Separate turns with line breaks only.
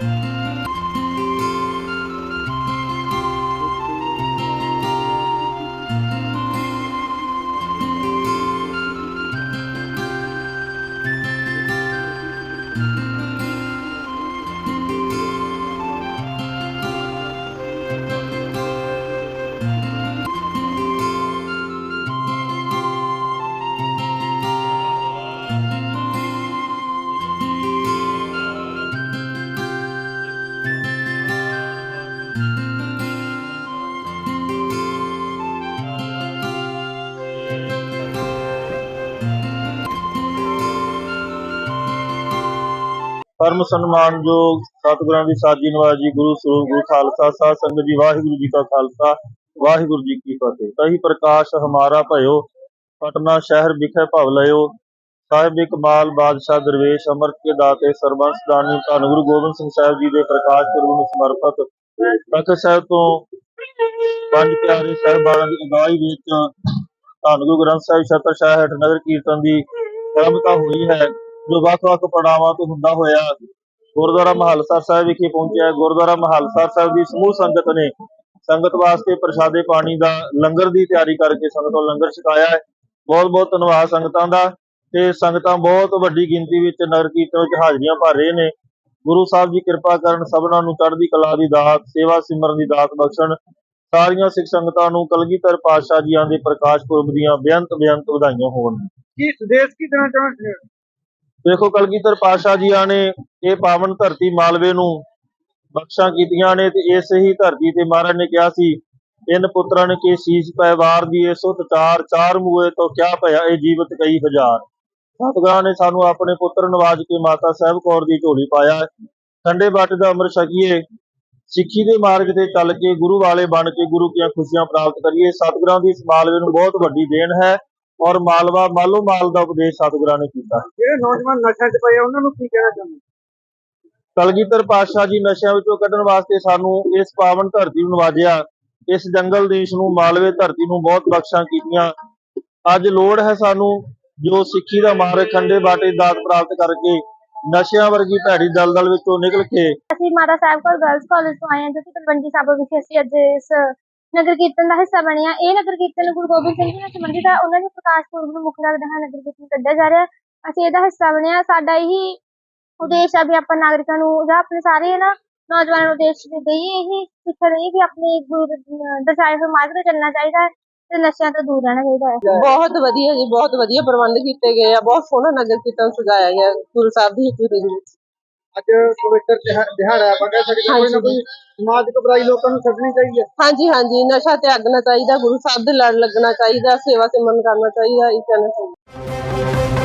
thank you ਪਰਮ ਸਨਮਾਨਯੋਗ ਸਤਿਗੁਰਾਂ ਦੀ ਸਾਜੀ ਨਵਾਜੀ ਗੁਰੂ ਸਰੂਪ, ਗੁਰੂ ਖਾਲਸਾ ਸਾਹਿਬ ਸੰਗਤ ਜੀ, ਵਾਹਿਗੁਰੂ ਜੀ ਕਾ ਖਾਲਸਾ, ਵਾਹਿਗੁਰੂ ਜੀ ਕੀ ਫਤਿਹ। ਤਹੀ ਪ੍ਰਕਾਸ਼ ਹਮਾਰਾ ਭਇਓ, ਪਟਨਾ ਸ਼ਹਿਰ ਵਿਖੇ ਭਵ ਲਿਓ ਸਾਹਿਬ ਇਕਬਾਲ ਬਾਦਸ਼ਾਹ ਦਰਵੇਸ਼ ਅਮਰਤ ਕੇ ਦਾਤੇ ਸਰਬੰਸ ਦਾਨੀ, ਧੰਨ ਗੁਰੂ ਗੋਬਿੰਦ ਸਿੰਘ ਸਾਹਿਬ ਜੀ ਦੇ ਪ੍ਰਕਾਸ਼ ਪੁਰਬ ਨੂੰ ਸਮਰਪਿਤ ਤਖਤ ਸਾਹਿਬ ਤੋਂ ਪੰਜ ਪਿਆਰੇ ਸਾਹਿਬਾਨਾਂ ਦੀ ਅਗਵਾਈ ਵਿੱਚ ਧੰਨ ਗੁਰੂ ਗ੍ਰੰਥ ਸਾਹਿਬ ਛਤਰ ਸਾਹਿਬ ਹੇਠ ਨਗਰ ਕੀਰਤਨ ਦੀ ਆਰੰਭਤਾ ਹੋਈ ਹੈ। ਜੋ ਵੱਖ-ਵੱਖ ਪੜਾਵਾਂ ਤੋਂ ਹੁੰਦਾ ਹੋਇਆ ਗੁਰਦੁਆਰਾ ਮਹਲਸਰ ਸਾਹਿਬ ਵਿਖੇ ਪਹੁੰਚਿਆ। ਗੁਰਦੁਆਰਾ ਮਹਲਸਰ ਸਾਹਿਬ ਦੀ ਸਮੂਹ ਸੰਗਤ ਨੇ ਸੰਗਤ ਵਾਸਤੇ ਪ੍ਰਸ਼ਾਦੇ ਪਾਣੀ ਦਾ ਲੰਗਰ ਦੀ ਤਿਆਰੀ ਕਰਕੇ ਸੰਗਤ ਲੰਗਰ ਛਕਾਇਆ ਹੈ। ਬਹੁਤ ਬਹੁਤ ਧੰਨਵਾਦ ਸੰਗਤਾਂ ਦਾ ਤੇ ਸੰਗਤਾਂ ਬਹੁਤ ਵੱਡੀ ਗਿਣਤੀ ਵਿੱਚ ਨਗਰ ਕੀਰਤਨ ਵਿੱਚ ਹਾਜ਼ਰੀਆਂ ਭਰ ਰਹੇ ਨੇ। ਗੁਰੂ ਸਾਹਿਬ ਜੀ ਕਿਰਪਾ ਕਰਨ ਸਭਨਾਂ ਨੂੰ ਚੜ੍ਹਦੀ ਕਲਾ ਦੀ ਦਾਤ, ਸੇਵਾ ਸਿਮਰਨ ਦੀ ਦਾਤ ਬਖਸ਼ਣ। ਸਾਰੀਆਂ ਸਿੱਖ ਸੰਗਤਾਂ ਨੂੰ ਕਲਗੀਧਰ ਪਾਤਸ਼ਾਹ ਜੀਆਂ ਦੇ ਪ੍ਰਕਾਸ਼ ਪੁਰਬ ਦੀਆਂ ਬੇਅੰਤ ਬੇਅੰਤ ਵਧਾਈਆਂ ਹੋਣ।
ਕੀ ਸੰਦੇਸ਼ ਕੀ ਦੇਣਾ ਚਾਹੁੰਦੇ
ਦੇਖੋ ਕਲਗੀਧਰ ਪਾਤਸ਼ਾਹ ਜੀਆਂ ਨੇ ਇਹ ਪਾਵਨ ਧਰਤੀ ਮਾਲਵੇ ਨੂੰ ਬਖਸ਼ਾਂ ਕੀਤੀਆਂ ਨੇ ਤੇ ਇਸ ਹੀ ਧਰਤੀ ਤੇ ਮਹਾਰਾਜ ਨੇ ਕਿਹਾ ਸੀ ਇਨ ਪੁੱਤਰਨ ਕੇ ਸੀਸ ਪੈਵਾਰ ਦੀ ਸੁਤ ਚਾਰ ਚਾਰ ਮੂਏ ਤੋਂ ਕਿਆ ਭਇਆ ਇਹ ਜੀਵਤ ਕਈ ਹਜ਼ਾਰ। ਸਤਿਗੁਰਾਂ ਨੇ ਸਾਨੂੰ ਆਪਣੇ ਪੁੱਤਰ ਨਵਾਜ ਕੇ ਮਾਤਾ ਸਾਹਿਬ ਕੌਰ ਦੀ ਝੋਲੀ ਪਾਇਆ। ਠੰਡੇ ਬਾਟੇ ਦਾ ਅੰਮ੍ਰਿਤ ਛਕੀਏ, ਸਿੱਖੀ ਦੇ ਮਾਰਗ ਤੇ ਚੱਲ ਕੇ ਗੁਰੂ ਵਾਲੇ ਬਣ ਕੇ ਗੁਰੂ ਦੀਆਂ ਖੁਸ਼ੀਆਂ ਪ੍ਰਾਪਤ ਕਰੀਏ। ਸਤਿਗੁਰਾਂ ਦੀ ਇਸ ਮਾਲਵੇ ਨੂੰ ਬਹੁਤ ਵੱਡੀ ਦੇਣ ਹੈ। ਔਰ ਮਾਲਵਾ ਮਾਲੋ ਮਾਲ ਦਾ ਉਪਦੇਸ਼ ਸਤਿਗੁਰਾਂ ਨੇ ਕੀਤਾ।
ਜਿਹੜੇ ਨੌਜਵਾਨ ਨਸ਼ਿਆਂ 'ਚ ਪਏ ਆ ਉਹਨਾਂ ਨੂੰ ਕੀ ਕਹਿਣਾ ਚਾਹੁੰਦੇ?
ਕਲਗੀਧਰ ਪਾਤਸ਼ਾਹ ਜੀ ਨਸ਼ਿਆਂ ਵਿੱਚੋਂ ਕੱਢਣ ਵਾਸਤੇ ਸਾਨੂੰ ਇਸ ਪਾਵਨ ਧਰਤੀ ਨੂੰ ਨਵਾਜਿਆ। ਇਸ ਜੰਗਲ ਦੇਸ਼ ਨੂੰ ਮਾਲਵੇ ਧਰਤੀ ਨੂੰ ਬਹੁਤ ਬਖਸ਼ਾਂ ਕੀਤੀਆਂ। ਅੱਜ ਲੋੜ ਹੈ ਸਾਨੂੰ ਜੋ ਸਿੱਖੀ ਦਾ ਮਾਰਗ ਖੰਡੇ ਬਾਟੇ ਦਾਤ ਪ੍ਰਾਪਤ ਕਰਕੇ ਨਸ਼ਿਆਂ ਵਰਗੀ ਭੈੜੀ ਦਲਦਲ ਵਿੱਚੋਂ ਨਿਕਲ ਕੇ
ਅਸੀਂ ਮਾਤਾ ਸਾਹਿਬ ਕੋਲ ਗਰਲਸ ਕਾਲਜ ਤੋਂ ਆਏ ਹਾਂ ਜੋ ਕਿ ਤਲਵੰਡੀ ਸਾਬੋ ਵਿਖੇ ਅਸੀਂ ਅੱਜ ਇਸ ਨਗਰ ਕੀਰਤਨ ਦਾ ਹਿੱਸਾ ਬਣੇ ਇਹ ਨਗਰ ਕੀਰਤਨ ਗੁਰੂ ਗੋਬਿੰਦ ਸਿੰਘ ਜੀ ਨਾਲ ਸੰਬੰਧਿਤ ਹੈ ਉਹਨਾਂ ਦੇ ਪ੍ਰਕਾਸ਼ ਪੁਰਬ ਨੂੰ ਮੁੱਖ ਰੱਖਦੇ ਹਾਂ ਨਗਰ ਕੀਰਤਨ ਕੱਢਿਆ ਜਾ ਰਿਹਾ। ਅਸੀਂ ਇਹਦਾ ਹਿੱਸਾ ਬਣੇ ਸਾਡਾ ਇਹੀ ਉਦੇਸ਼ ਹੈ ਵੀ ਆਪਾਂ ਨਾਗਰਿਕਾਂ ਨੂੰ ਜਾਂ ਆਪਣੇ ਸਾਰੇ ਨਾ ਨੌਜਵਾਨਾਂ ਨੂੰ ਉਦੇਸ਼ ਦੇ ਇਹੀ ਸਿੱਖ ਰਹੀ ਵੀ ਆਪਣੇ ਗੁਰੂ ਦਰਸਾਏ ਹੋਏ ਮਾਰਗ ਤੇ ਚੱਲਣਾ ਚਾਹੀਦਾ ਹੈ ਤੇ ਨਸ਼ਿਆਂ ਤੋਂ ਦੂਰ ਰਹਿਣਾ ਚਾਹੀਦਾ ਹੈ।
ਬਹੁਤ ਵਧੀਆ ਜੀ, ਬਹੁਤ ਵਧੀਆ ਪ੍ਰਬੰਧ ਕੀਤੇ ਗਏ ਆ। ਬਹੁਤ ਸੋਹਣਾ ਨਗਰ ਕੀਰਤਨ ਸਜਾਇਆ ਗਿਆ ਗੁਰੂ ਸਾਹਿਬ ਦੀ ਹਜ਼ੂਰੀ ਵਿੱਚ।
ਅੱਜ ਪਵਿੱਤਰ ਦਿਹਾ- ਦਿਹਾੜਾ ਹੈ ਆਪਾਂ ਕਹਿ ਸਕਦੇ ਹਾਂ ਕੋਈ ਨਾ ਕੋਈ ਸਮਾਜਿਕ ਬੁਰਾਈ ਲੋਕਾਂ ਨੂੰ ਛੱਡਣੀ ਚਾਹੀਦੀ ਹੈ।
ਹਾਂਜੀ ਹਾਂਜੀ ਨਸ਼ਾ ਤਿਆਗਣਾ ਚਾਹੀਦਾ ਗੁਰੂ ਸਾਹਿਬ ਦੇ ਲੜ ਲੱਗਣਾ ਚਾਹੀਦਾ ਸੇਵਾ ਸਿਮਰਨ ਕਰਨਾ ਚਾਹੀਦਾ ਇਹ ਕਹਿਣਾ ਚਾਹੀਦਾ।